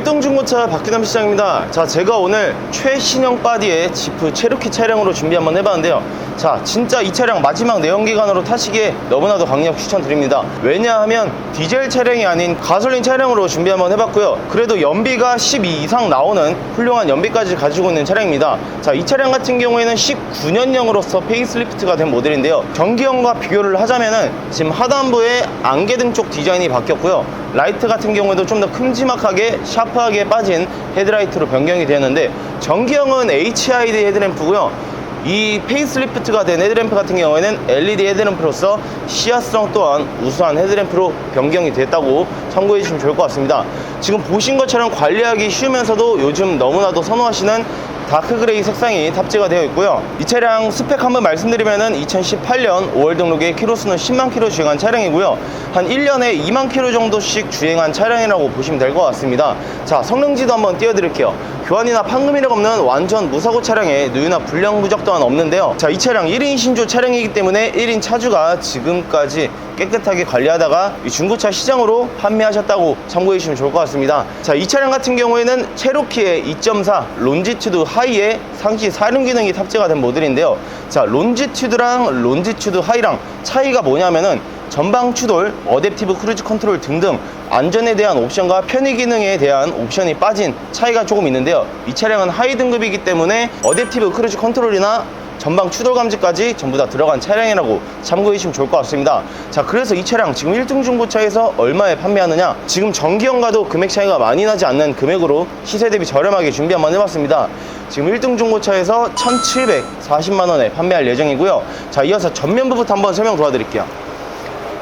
안녕하세요 1등 중고차 박기남 시장입니다. 자 제가 오늘 최신형 바디의 지프 체로키 차량으로 준비 한번 해봤는데요 자 진짜 이 차량 마지막 내연기관으로 타시기에 너무나도 강력 추천드립니다. 왜냐하면 디젤 차량이 아닌 가솔린 차량으로 준비 한번 해봤고요. 그래도 연비가 12 이상 나오는 훌륭한 연비까지 가지고 있는 차량입니다. 자 이 차량 같은 경우에는 19년형으로서 페이스리프트가 된 모델인데요. 전기형과 비교를 하자면은 지금 하단부에 안개등 쪽 디자인이 바뀌었고요. 라이트 같은 경우에도 좀 더 큼지막하게 샤프하게 빠진 헤드라이트로 변경이 되었는데 전기형은 HID 헤드램프고요 이 페이스리프트가 된 헤드램프 같은 경우에는 LED 헤드램프로서 시야성 또한 우수한 헤드램프로 변경이 됐다고 참고해 주시면 좋을 것 같습니다 지금 보신 것처럼 관리하기 쉬우면서도 요즘 너무나도 선호하시는 다크 그레이 색상이 탑재가 되어 있고요. 이 차량 스펙 한번 말씀드리면 은 2018년 5월 등록에 키로수는 10만 킬로 주행한 차량이고요. 한 1년에 2만 킬로 정도씩 주행한 차량이라고 보시면 될 것 같습니다. 자, 성능지도 한번 띄워드릴게요. 교환이나 판금 이력 없는 완전 무사고 차량에 누유나 불량 부적 또한 없는데요. 자, 이 차량 1인 신조 차량이기 때문에 1인 차주가 지금까지 깨끗하게 관리하다가 이 중고차 시장으로 판매하셨다고 참고해 주시면 좋을 것 같습니다. 자, 이 차량 같은 경우에는 체로키의 2.4 론지튜드 하이에 상시 사륜 기능이 탑재가 된 모델인데요. 자, 론지튜드랑 론지튜드 하이랑 차이가 뭐냐면은 전방 추돌, 어댑티브 크루즈 컨트롤 등등 안전에 대한 옵션과 편의 기능에 대한 옵션이 빠진 차이가 조금 있는데요. 이 차량은 하이 등급이기 때문에 어댑티브 크루즈 컨트롤이나 전방 추돌 감지까지 전부 다 들어간 차량이라고 참고해 주시면 좋을 것 같습니다. 자, 그래서 이 차량 지금 1등 중고차에서 얼마에 판매하느냐? 지금 전기형과도 금액 차이가 많이 나지 않는 금액으로 시세 대비 저렴하게 준비 한번 해봤습니다. 지금 1등 중고차에서 1,740만 원에 판매할 예정이고요. 자, 이어서 전면부부터 한번 설명 도와드릴게요.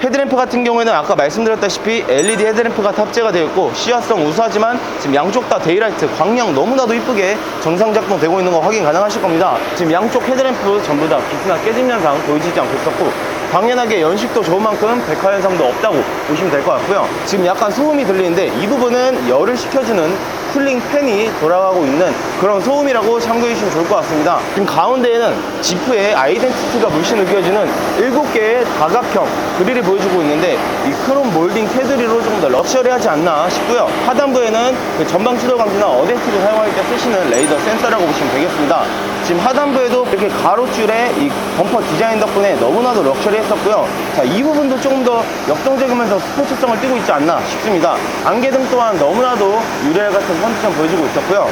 헤드램프 같은 경우에는 아까 말씀드렸다시피 LED 헤드램프가 탑재가 되어 있고 시야성 우수하지만 지금 양쪽 다 데이라이트 광량 너무나도 이쁘게 정상 작동되고 있는 거 확인 가능하실 겁니다. 지금 양쪽 헤드램프 전부 다 빛이나 깨짐 현상 보이지 않고 있었고 당연하게 연식도 좋은 만큼 백화 현상도 없다고 보시면 될 것 같고요. 지금 약간 소음이 들리는데 이 부분은 열을 식혀주는 쿨링 팬이 돌아가고 있는 그런 소음이라고 참고해 주시면 좋을 것 같습니다. 지금 가운데에는 지프의 아이덴티티가 물씬 느껴지는 7개의 다각형 그릴이 보여주고 있는데 이 크롬 몰딩 테두리로 조금 더 럭셔리하지 않나 싶고요. 하단부에는 그 전방 추돌 감지나 어댑티브 사용할 때 쓰시는 레이더 센서라고 보시면 되겠습니다 지금 하단부에도 이렇게 가로줄에 이 범퍼 디자인 덕분에 너무나도 럭셔리했었고요. 자 이 부분도 조금 더 역동적이면서 스포츠성을 띠고 있지 않나 싶습니다. 안개등 또한 너무나도 유리알 같은 컨디션 보여주고 있었고요.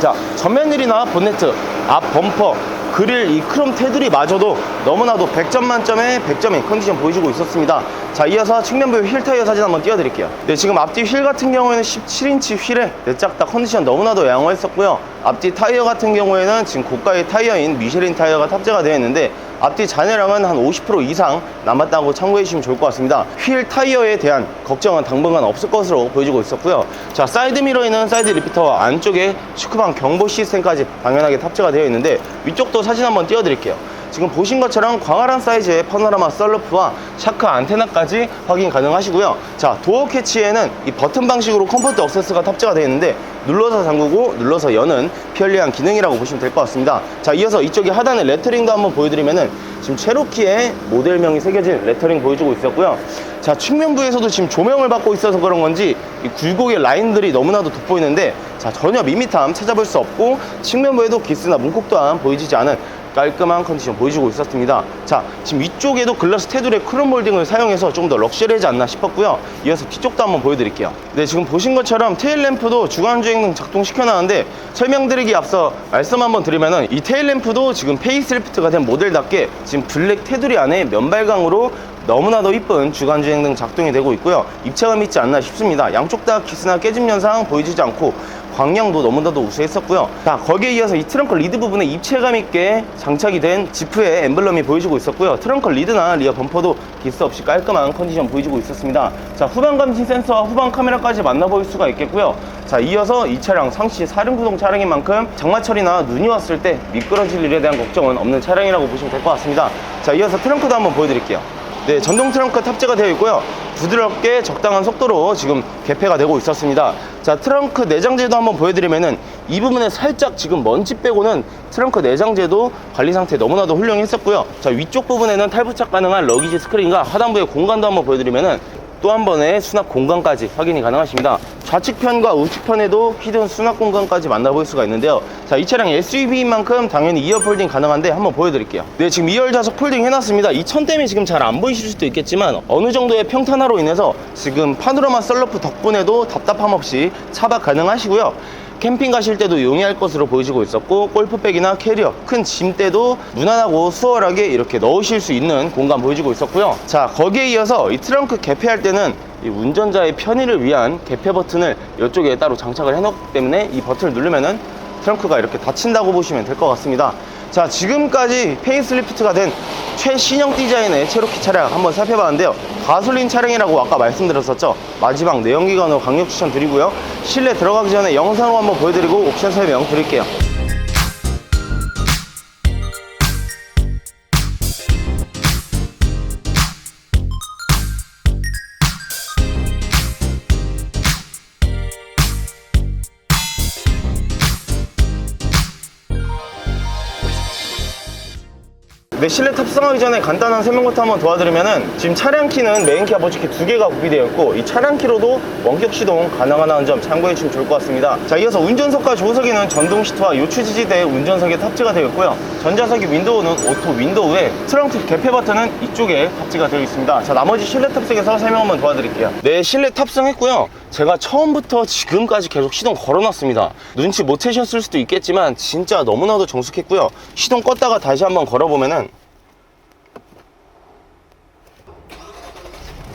자 전면일이나 본네트 앞 범퍼 그릴 이 크롬 테두리 마저도 너무나도 100점 만점의 100점의 컨디션 보여주고 있었습니다. 자 이어서 측면부 휠 타이어 사진 한번 띄워드릴게요. 네 지금 앞뒤 휠 같은 경우에는 17인치 휠에 내짝다 컨디션 너무나도 양호했었고요. 앞뒤 타이어 같은 경우에는 지금 고가의 타이어인 미쉐린 타이어가 탑재가 되어 있는데 앞뒤 잔해량은 한 50% 이상 남았다고 참고해 주시면 좋을 것 같습니다. 휠 타이어에 대한 걱정은 당분간 없을 것으로 보여주고 있었고요. 자 사이드 미러에는 사이드 리피터와 안쪽에 슈크방 경보 시스템까지 당연하게 탑재가 되어 있는데 위쪽도 사진 한번 띄워 드릴게요 지금 보신 것처럼 광활한 사이즈의 파노라마 썰루프와 샤크 안테나까지 확인 가능하시고요. 자 도어 캐치에는 이 버튼 방식으로 컴포트 액세스가 탑재가 되어 있는데 눌러서 잠그고 눌러서 여는 편리한 기능이라고 보시면 될 것 같습니다. 자 이어서 이쪽에 하단에 레터링도 한번 보여드리면은 지금 체로키의 모델명이 새겨진 레터링 보여주고 있었고요. 자 측면부에서도 지금 조명을 받고 있어서 그런 건지 이 굴곡의 라인들이 너무나도 돋보이는데 자 전혀 밋밋함 찾아볼 수 없고 측면부에도 기스나 문콕 또한 보이지 않은 깔끔한 컨디션 보여주고 있었습니다. 자 지금 위쪽에도 글라스 테두리의 크롬 몰딩을 사용해서 조금 더 럭셔리하지 않나 싶었고요. 이어서 뒤쪽도 한번 보여드릴게요. 네 지금 보신 것처럼 테일 램프도 주간주행등 작동시켜놨는데 설명드리기 앞서 말씀 한번 드리면은 이 테일 램프도 지금 페이스리프트가 된 모델답게 지금 블랙 테두리 안에 면발광으로 너무나도 이쁜 주간주행 등 작동이 되고 있고요. 입체감 있지 않나 싶습니다. 양쪽 다 기스나 깨짐 현상 보이지 않고 광량도 너무나도 우수했었고요. 자 거기에 이어서 이 트렁크 리드 부분에 입체감 있게 장착이 된 지프의 엠블럼이 보여지고 있었고요. 트렁크 리드나 리어 범퍼도 기스 없이 깔끔한 컨디션 보여지고 있었습니다. 자 후방 감지 센서와 후방 카메라까지 만나볼 수가 있겠고요. 자 이어서 이 차량 상시 사륜구동 차량인 만큼 장마철이나 눈이 왔을 때 미끄러질 일에 대한 걱정은 없는 차량이라고 보시면 될 것 같습니다. 자 이어서 트렁크도 한번 보여드릴게요. 네, 전동 트렁크 탑재가 되어 있고요. 부드럽게 적당한 속도로 지금 개폐가 되고 있었습니다. 자, 트렁크 내장재도 한번 보여드리면은 이 부분에 살짝 지금 먼지 빼고는 트렁크 내장재도 관리 상태 너무나도 훌륭했었고요. 자, 위쪽 부분에는 탈부착 가능한 러기지 스크린과 하단부의 공간도 한번 보여드리면은 또 한 번의 수납 공간까지 확인이 가능하십니다. 좌측편과 우측편에도 히든 수납 공간까지 만나볼 수가 있는데요. 자, 이 차량 SUV인 만큼 당연히 2열 폴딩 가능한데 한번 보여드릴게요. 네, 지금 2열 좌석 폴딩 해놨습니다. 이 천 때문에 지금 잘 안 보이실 수도 있겠지만 어느 정도의 평탄화로 인해서 지금 파노라마 썰러프 덕분에도 답답함 없이 차박 가능하시고요. 캠핑 가실 때도 용이할 것으로 보여지고 있었고 골프백이나 캐리어 큰 짐대도 무난하고 수월하게 이렇게 넣으실 수 있는 공간 보여지고 있었고요. 자 거기에 이어서 이 트렁크 개폐할 때는 이 운전자의 편의를 위한 개폐 버튼을 이쪽에 따로 장착을 해놓기 때문에 이 버튼을 누르면은 트렁크가 이렇게 닫힌다고 보시면 될 것 같습니다. 자 지금까지 페이스리프트가 된 최신형 디자인의 체로키 차량 한번 살펴봤는데요 가솔린 차량이라고 아까 말씀드렸었죠? 마지막 내연기관으로 강력 추천드리고요. 실내 들어가기 전에 영상으로 한번 보여드리고 옵션 설명 드릴게요 네, 실내 탑승하기 전에 간단한 설명부터 한번 도와드리면은 지금 차량 키는 메인 키 아버지 키 두 개가 구비되어 있고 이 차량 키로도 원격 시동 가능하다는 점 참고해 주시면 좋을 것 같습니다. 자, 이어서 운전석과 조석에는 전동 시트와 요추 지지대 운전석에 탑재가 되어 있고요. 전자석의 윈도우는 오토 윈도우에 트렁크 개폐 버튼은 이쪽에 탑재가 되어 있습니다. 자, 나머지 실내 탑승에서 설명 한번 도와드릴게요. 네, 실내 탑승했고요. 제가 처음부터 지금까지 계속 시동 걸어놨습니다. 눈치 못 채셨을 수도 있겠지만 진짜 너무나도 정숙했고요. 시동 껐다가 다시 한번 걸어보면은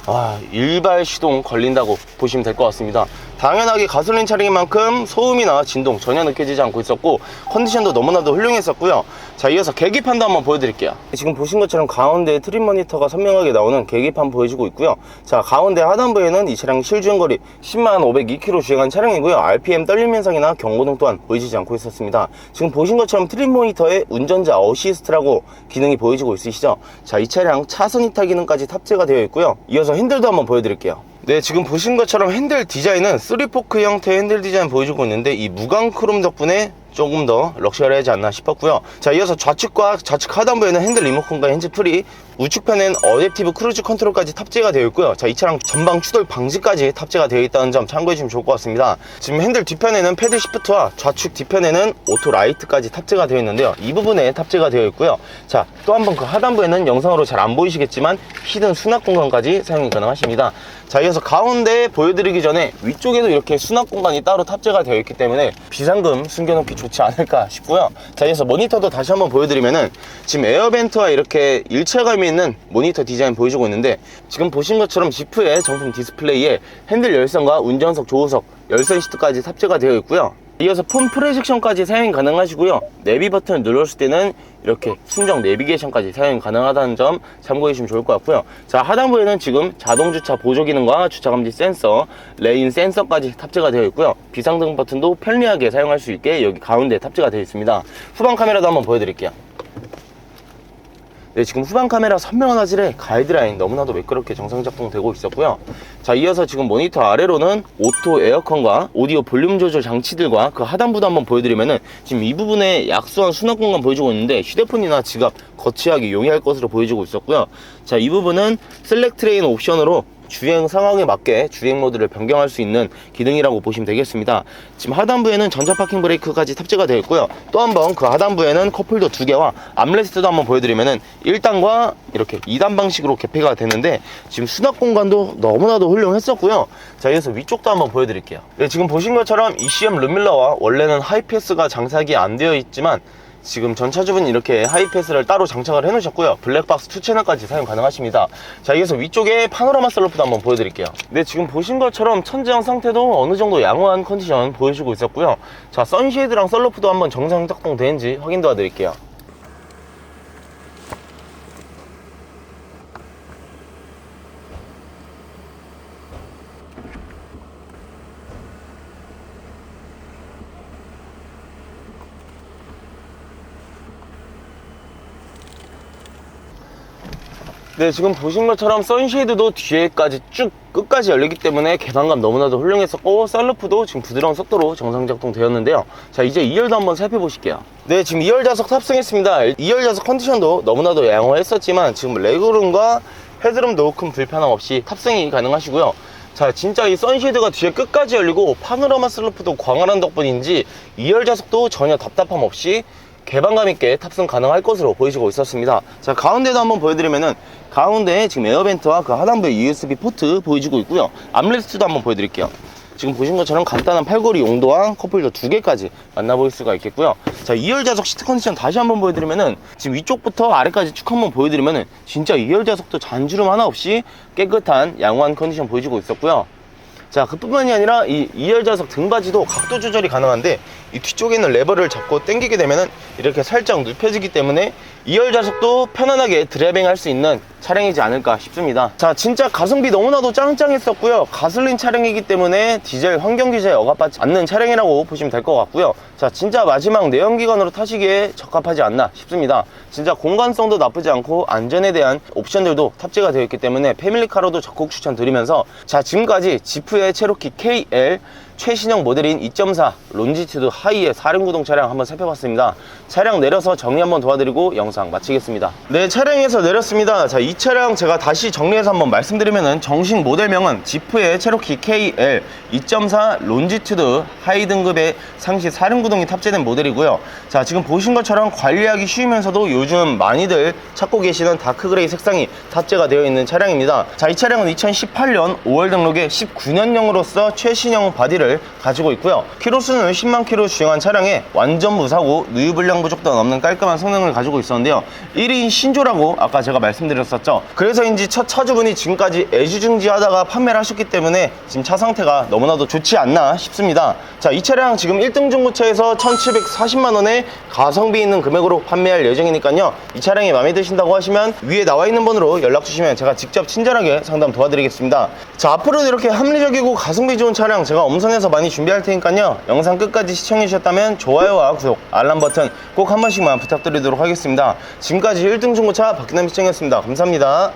아, 일발 시동 걸린다고 보시면 될 것 같습니다. 당연하게 가솔린 차량인 만큼 소음이나 진동 전혀 느껴지지 않고 있었고 컨디션도 너무나도 훌륭했었고요. 자, 이어서 계기판도 한번 보여드릴게요. 지금 보신 것처럼 가운데 트림 모니터가 선명하게 나오는 계기판 보여지고 있고요. 자, 가운데 하단부에는 이 차량 실주행거리 10만 502km 주행한 차량이고요. RPM 떨림 현상이나 경고등 또한 보이지 않고 있었습니다. 지금 보신 것처럼 트림 모니터에 운전자 어시스트라고 기능이 보여지고 있으시죠? 자, 이 차량 차선 이탈 기능까지 탑재가 되어 있고요. 이어서 핸들도 한번 보여드릴게요. 네, 지금 보신 것처럼 핸들 디자인은 3포크 형태의 핸들 디자인 보여주고 있는데 이 무광 크롬 덕분에 조금 더 럭셔리하지 않나 싶었고요. 자, 이어서 좌측과 좌측 하단부에는 핸들 리모컨과 핸즈 프리, 우측편엔 어댑티브 크루즈 컨트롤까지 탑재가 되어 있고요. 자, 이 차량 전방 추돌 방지까지 탑재가 되어 있다는 점 참고해 주시면 좋을 것 같습니다. 지금 핸들 뒤편에는 패드 시프트와 좌측 뒤편에는 오토 라이트까지 탑재가 되어 있는데요. 이 부분에 탑재가 되어 있고요. 자, 또 한 번 그 하단부에는 영상으로 잘 안 보이시겠지만 히든 수납 공간까지 사용이 가능하십니다. 자, 이어서 가운데 보여드리기 전에 위쪽에도 이렇게 수납 공간이 따로 탑재가 되어 있기 때문에 비상금 숨겨놓기 좋지 않을까 싶고요. 자, 이어서 모니터도 다시 한번 보여드리면은 지금 에어벤트와 이렇게 일체감이 있는 모니터 디자인 보여주고 있는데 지금 보신 것처럼 지프의 정품 디스플레이에 핸들 열선과 운전석 조우석 열선 시트까지 탑재가 되어 있고요. 이어서 폰 프로젝션까지 사용이 가능하시고요. 내비 버튼을 눌렀을 때는 이렇게 순정 내비게이션까지 사용이 가능하다는 점 참고해 주시면 좋을 것 같고요. 자, 하단부에는 지금 자동 주차 보조 기능과 주차 감지 센서, 레인 센서까지 탑재가 되어 있고요. 비상등 버튼도 편리하게 사용할 수 있게 여기 가운데 탑재가 되어 있습니다. 후방 카메라도 한번 보여드릴게요. 네, 지금 후방 카메라 선명한 화질에 가이드라인 너무나도 매끄럽게 정상 작동되고 있었고요. 자, 이어서 지금 모니터 아래로는 오토 에어컨과 오디오 볼륨 조절 장치들과 그 하단부도 한번 보여드리면은 지금 이 부분에 약소한 수납 공간 보여주고 있는데 휴대폰이나 지갑 거치하기 용이할 것으로 보여지고 있었고요. 자, 이 부분은 셀렉 트레인 옵션으로 주행 상황에 맞게 주행 모드를 변경할 수 있는 기능이라고 보시면 되겠습니다. 지금 하단부에는 전자 파킹 브레이크까지 탑재가 되어 있고요. 또 한번 그 하단부에는 컵홀더 두 개와 암레스트도 한번 보여드리면은 1단과 이렇게 2단 방식으로 개폐가 되는데 지금 수납 공간도 너무나도 훌륭했었고요. 자, 이어서 위쪽도 한번 보여드릴게요. 네, 지금 보신 것처럼 ECM 룸밀러와 원래는 하이패스가 장착이 안 되어 있지만 지금 전 차주분 이렇게 하이패스를 따로 장착을 해 놓으셨고요. 블랙박스 2채널까지 사용 가능하십니다. 자 여기서 위쪽에 파노라마 셀로프도 한번 보여드릴게요. 네 지금 보신 것처럼 천장 상태도 어느 정도 양호한 컨디션 보여주고 있었고요. 자 선쉐이드랑 셀로프도 한번 정상 작동되는지 확인 도와드릴게요 네, 지금 보신 것처럼 선쉐이드도 뒤에까지 쭉 끝까지 열리기 때문에 개방감 너무나도 훌륭했었고 썰루프도 지금 부드러운 속도로 정상 작동되었는데요. 자, 이제 2열도 한번 살펴보실게요. 네, 지금 2열 좌석 탑승했습니다. 2열 좌석 컨디션도 너무나도 양호했었지만 지금 레그룸과 헤드룸도 큰 불편함 없이 탑승이 가능하시고요. 자, 진짜 이 선쉐이드가 뒤에 끝까지 열리고 파노라마 슬로프도 광활한 덕분인지 2열 좌석도 전혀 답답함 없이 개방감 있게 탑승 가능할 것으로 보이시고 있었습니다. 자, 가운데도 한번 보여드리면은 가운데에 지금 에어벤트와 그 하단부에 USB 포트 보여지고 있고요. 암레스트도 한번 보여드릴게요. 지금 보신 것처럼 간단한 팔걸이 용도와 컵홀더 두 개까지 만나볼 수가 있겠고요. 자, 2열 좌석 시트 컨디션 다시 한번 보여드리면은 지금 위쪽부터 아래까지 쭉 한번 보여드리면은 진짜 2열 좌석도 잔주름 하나 없이 깨끗한 양호한 컨디션 보여주고 있었고요. 자, 그뿐만이 아니라 이 2열 좌석 등받이도 각도 조절이 가능한데 이 뒤쪽에 있는 레버를 잡고 당기게 되면은 이렇게 살짝 눕혀지기 때문에 2열 좌석도 편안하게 드라이빙 할 수 있는 차량이지 않을까 싶습니다. 자, 진짜 가성비 너무나도 짱짱했었고요. 가솔린 차량이기 때문에 디젤 환경 규제에 억압받지 않는 차량이라고 보시면 될 것 같고요. 자, 진짜 마지막 내연기관으로 타시기에 적합하지 않나 싶습니다. 진짜 공간성도 나쁘지 않고 안전에 대한 옵션들도 탑재가 되어 있기 때문에 패밀리카로도 적극 추천드리면서 자, 지금까지 지프의 체로키 KL 최신형 모델인 2.4 론지튜드 하이의 4륜구동 차량 한번 살펴봤습니다. 차량 내려서 정리 한번 도와드리고 영상 마치겠습니다. 네, 차량에서 내렸습니다. 자, 이 차량 제가 다시 정리해서 한번 말씀드리면은 정식 모델명은 지프의 체로키 KL 2.4 론지튜드 하이 등급의 상시 4륜구동이 탑재된 모델이고요. 자, 지금 보신 것처럼 관리하기 쉬우면서도 요즘 많이들 찾고 계시는 다크그레이 색상이 탑재가 되어 있는 차량입니다. 자, 이 차량은 2018년 5월 등록의 19년형으로서 최신형 바디를 가지고 있고요. 키로수는 10만 키로 주행한 차량에 완전 무사고 누유불량 부족도 없는 깔끔한 성능을 가지고 있었는데요. 1인 신조라고 아까 제가 말씀드렸었죠. 그래서인지 첫 차주분이 지금까지 애지중지하다가 판매를 하셨기 때문에 지금 차 상태가 너무나도 좋지 않나 싶습니다. 자, 이 차량 지금 1등 중고차에서 1,740만 원에 가성비 있는 금액으로 판매할 예정이니까요. 이 차량이 마음에 드신다고 하시면 위에 나와 있는 번호로 연락 주시면 제가 직접 친절하게 상담 도와드리겠습니다. 자, 앞으로도 이렇게 합리적이고 가성비 좋은 차량 제가 엄선 해서 많이 준비할 테니까요. 영상 끝까지 시청해 주셨다면 좋아요와 구독, 알람 버튼 꼭 한 번씩만 부탁드리도록 하겠습니다. 지금까지 1등 중고차 박기남 시청했습니다. 감사합니다.